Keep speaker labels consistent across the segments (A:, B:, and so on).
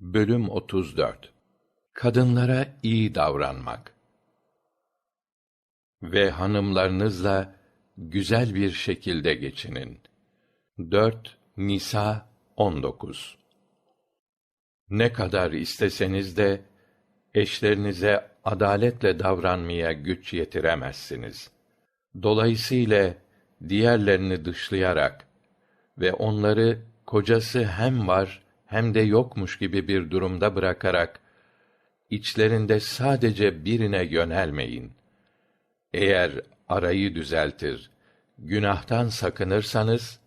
A: Bölüm 34 Kadınlara iyi davranmak ve hanımlarınızla güzel bir şekilde geçinin. 4 Nisa 19 Ne kadar isteseniz de eşlerinize adaletle davranmaya güç yetiremezsiniz. Dolayısıyla diğerlerini dışlayarak ve onları kocası hem var hem de yokmuş gibi bir durumda bırakarak içlerinde sadece birine yönelmeyin. Eğer arayı düzeltir, günahtan sakınırsanız,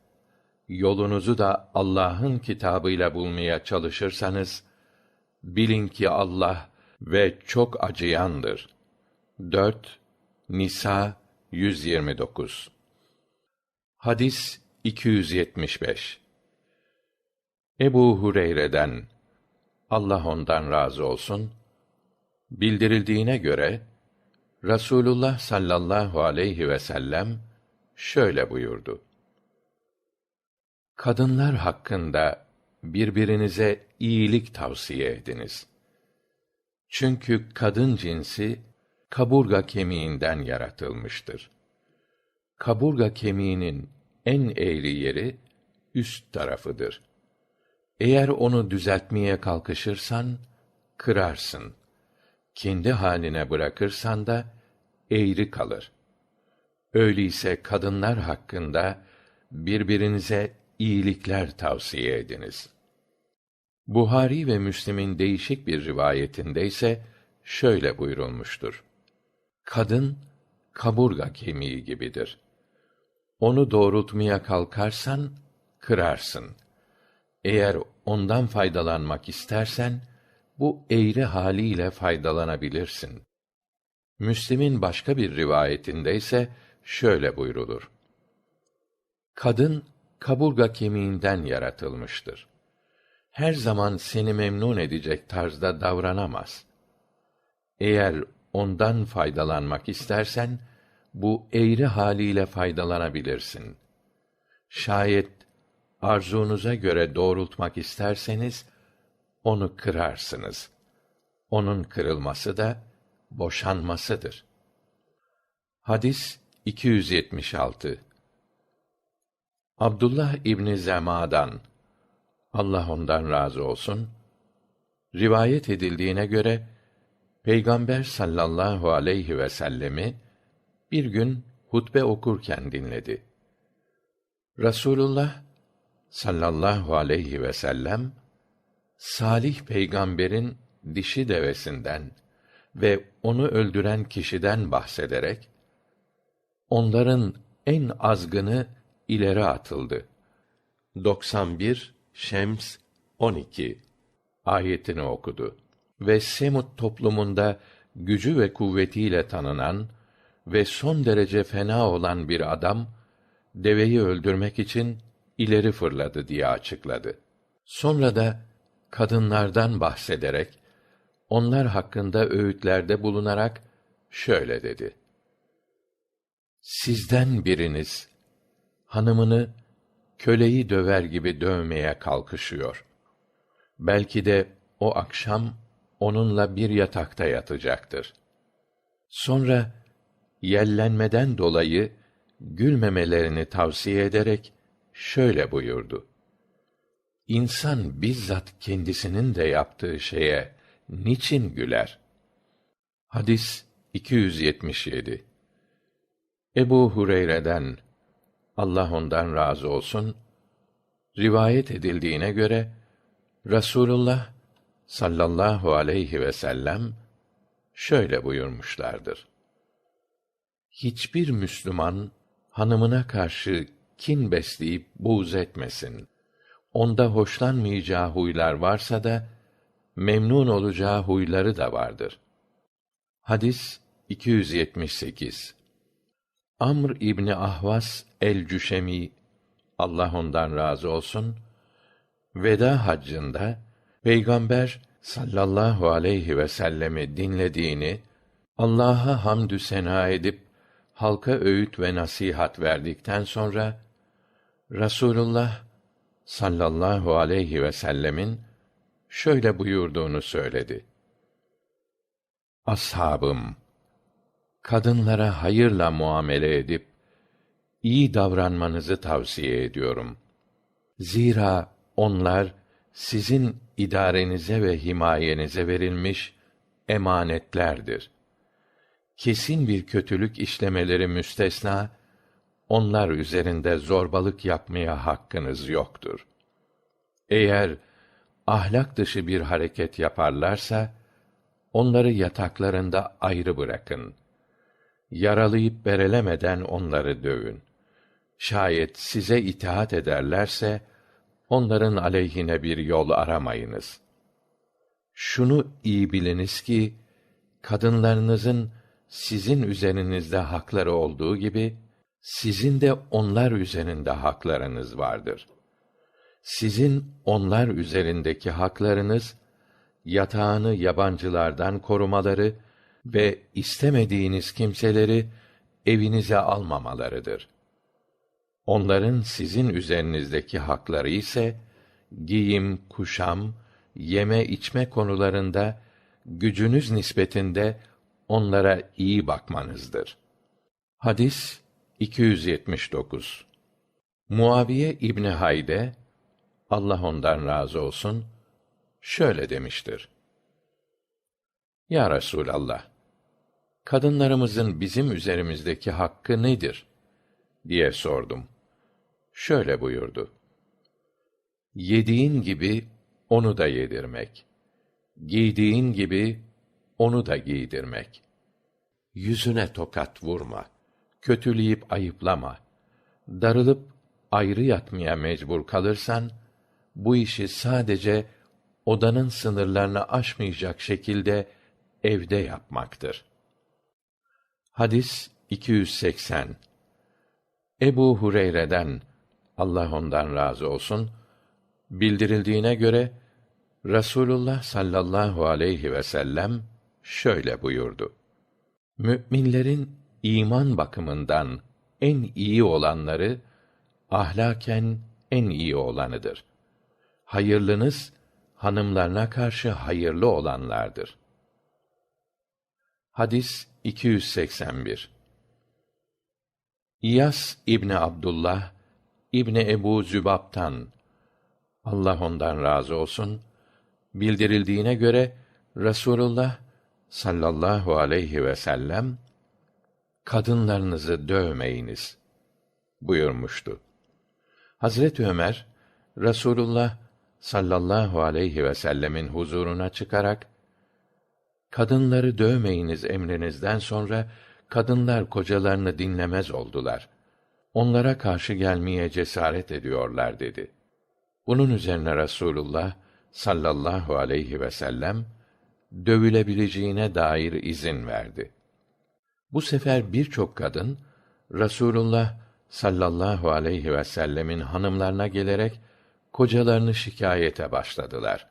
A: yolunuzu da Allah'ın kitabıyla bulmaya çalışırsanız, bilin ki Allah ve çok acıyandır. 4 Nisa 129 Hadis 275 Ebu Hureyre'den Allah ondan razı olsun bildirildiğine göre Rasulullah sallallahu aleyhi ve sellem şöyle buyurdu. Kadınlar hakkında birbirinize iyilik tavsiye ediniz. Çünkü kadın cinsi kaburga kemiğinden yaratılmıştır. Kaburga kemiğinin en eğri yeri üst tarafıdır. Eğer onu düzeltmeye kalkışırsan kırarsın. Kendi haline bırakırsan da eğri kalır. Öyleyse kadınlar hakkında birbirinize iyilikler tavsiye ediniz. Buhari ve Müslim'in değişik bir rivayetinde ise şöyle buyurulmuştur. Kadın kaburga kemiği gibidir. Onu doğrultmaya kalkarsan kırarsın. Eğer ondan faydalanmak istersen bu eğri haliyle faydalanabilirsin. Müslim'in başka bir rivayetinde ise şöyle buyrulur. Kadın kaburga kemiğinden yaratılmıştır. Her zaman seni memnun edecek tarzda davranamaz. Eğer ondan faydalanmak istersen bu eğri haliyle faydalanabilirsin. Şayet arzunuza göre doğrultmak isterseniz onu kırarsınız. Onun kırılması da boşanmasıdır. Hadis 276 Abdullah İbni Zema'dan Allah ondan razı olsun rivayet edildiğine göre Peygamber sallallahu aleyhi ve sellemi bir gün hutbe okurken dinledi. Rasulullah sallallahu aleyhi ve sellem salih peygamberin dişi devesinden ve onu öldüren kişiden bahsederek onların en azgını ileri atıldı. 91 Şems 12 ayetini okudu. Ve Semut toplumunda gücü ve kuvvetiyle tanınan ve son derece fena olan bir adam deveyi öldürmek için ileri fırladı diye açıkladı. Sonra da kadınlardan bahsederek onlar hakkında öğütlerde bulunarak şöyle dedi. Sizden biriniz hanımını köleyi döver gibi dövmeye kalkışıyor. Belki de o akşam onunla bir yatakta yatacaktır. Sonra yellenmeden dolayı gülmemelerini tavsiye ederek şöyle buyurdu. İnsan bizzat kendisinin de yaptığı şeye niçin güler? Hadis 277 Ebu Hureyre'den Allah ondan razı olsun rivayet edildiğine göre Rasulullah sallallahu aleyhi ve sellem şöyle buyurmuşlardır. Hiçbir Müslüman hanımına karşı kin besleyip buğz etmesin. Onda hoşlanmayacağı huylar varsa da memnun olacağı huyları da vardır. Hadis 278 Amr İbni Ahvas el-Cüşemi Allah ondan razı olsun veda haccında Peygamber sallallahu aleyhi ve sellemi dinlediğini Allah'a hamdü sena edip halka öğüt ve nasihat verdikten sonra Rasulullah sallallahu aleyhi ve sellemin şöyle buyurduğunu söyledi. Ashabım, kadınlara hayırla muamele edip iyi davranmanızı tavsiye ediyorum. Zira onlar sizin idarenize ve himayenize verilmiş emanetlerdir. Kesin bir kötülük işlemeleri müstesna, onlar üzerinde zorbalık yapmaya hakkınız yoktur. Eğer ahlak dışı bir hareket yaparlarsa, onları yataklarında ayrı bırakın. Yaralayıp berelemeden onları dövün. Şayet size itaat ederlerse, onların aleyhine bir yol aramayınız. Şunu iyi biliniz ki, kadınlarınızın sizin üzerinizde hakları olduğu gibi, sizin de onlar üzerinde haklarınız vardır. Sizin onlar üzerindeki haklarınız, yatağını yabancılardan korumaları ve istemediğiniz kimseleri evinize almamalarıdır. Onların sizin üzerinizdeki hakları ise giyim, kuşam, yeme içme konularında gücünüz nispetinde onlara iyi bakmanızdır. Hadis 279. Muaviye İbni Hayde Allah ondan razı olsun şöyle demiştir. Ya Resulallah, kadınlarımızın bizim üzerimizdeki hakkı nedir? diye sordum. Şöyle buyurdu. Yediğin gibi onu da yedirmek. Giydiğin gibi onu da giydirmek. Yüzüne tokat vurma. Kötüleyip ayıplama. Darılıp ayrı yatmaya mecbur kalırsan, bu işi sadece odanın sınırlarını aşmayacak şekilde evde yapmaktır. Hadis 280 Ebu Hureyre'den Allah ondan razı olsun bildirildiğine göre Rasulullah sallallahu aleyhi ve sellem şöyle buyurdu. Müminlerin iman bakımından en iyi olanları ahlaken en iyi olanıdır. Hayırlınız hanımlarına karşı hayırlı olanlardır. Hadis 281 İyas İbni Abdullah İbni Ebu Zübab'tan Allah ondan razı olsun bildirildiğine göre Rasulullah sallallahu aleyhi ve sellem kadınlarınızı dövmeyiniz buyurmuştu. Hazret Ömer Rasulullah sallallahu aleyhi ve sellemin huzuruna çıkarak kadınları dövmeyiniz emrinizden sonra kadınlar kocalarını dinlemez oldular. Onlara karşı gelmeye cesaret ediyorlar dedi. Bunun üzerine Rasulullah sallallahu aleyhi ve sellem dövülebileceğine dair izin verdi. Bu sefer birçok kadın Rasulullah sallallahu aleyhi ve sellemin hanımlarına gelerek kocalarını şikayete başladılar.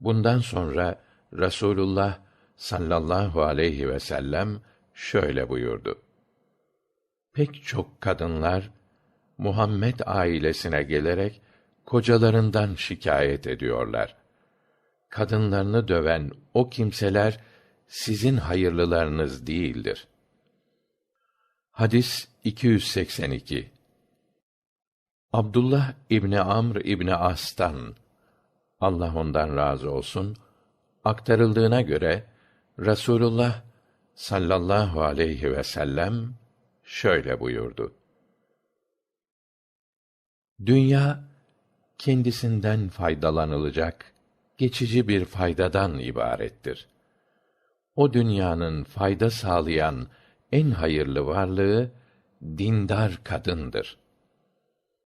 A: Bundan sonra Rasulullah sallallahu aleyhi ve sellem şöyle buyurdu. Pek çok kadınlar Muhammed ailesine gelerek kocalarından şikayet ediyorlar. Kadınlarını döven o kimseler sizin hayırlılarınız değildir. Hadis 282 Abdullah İbni Amr İbni As'tan Allah ondan razı olsun aktarıldığına göre Rasulullah sallallahu aleyhi ve sellem şöyle buyurdu. Dünya kendisinden faydalanılacak geçici bir faydadan ibarettir. O dünyanın fayda sağlayan en hayırlı varlığı dindar kadındır.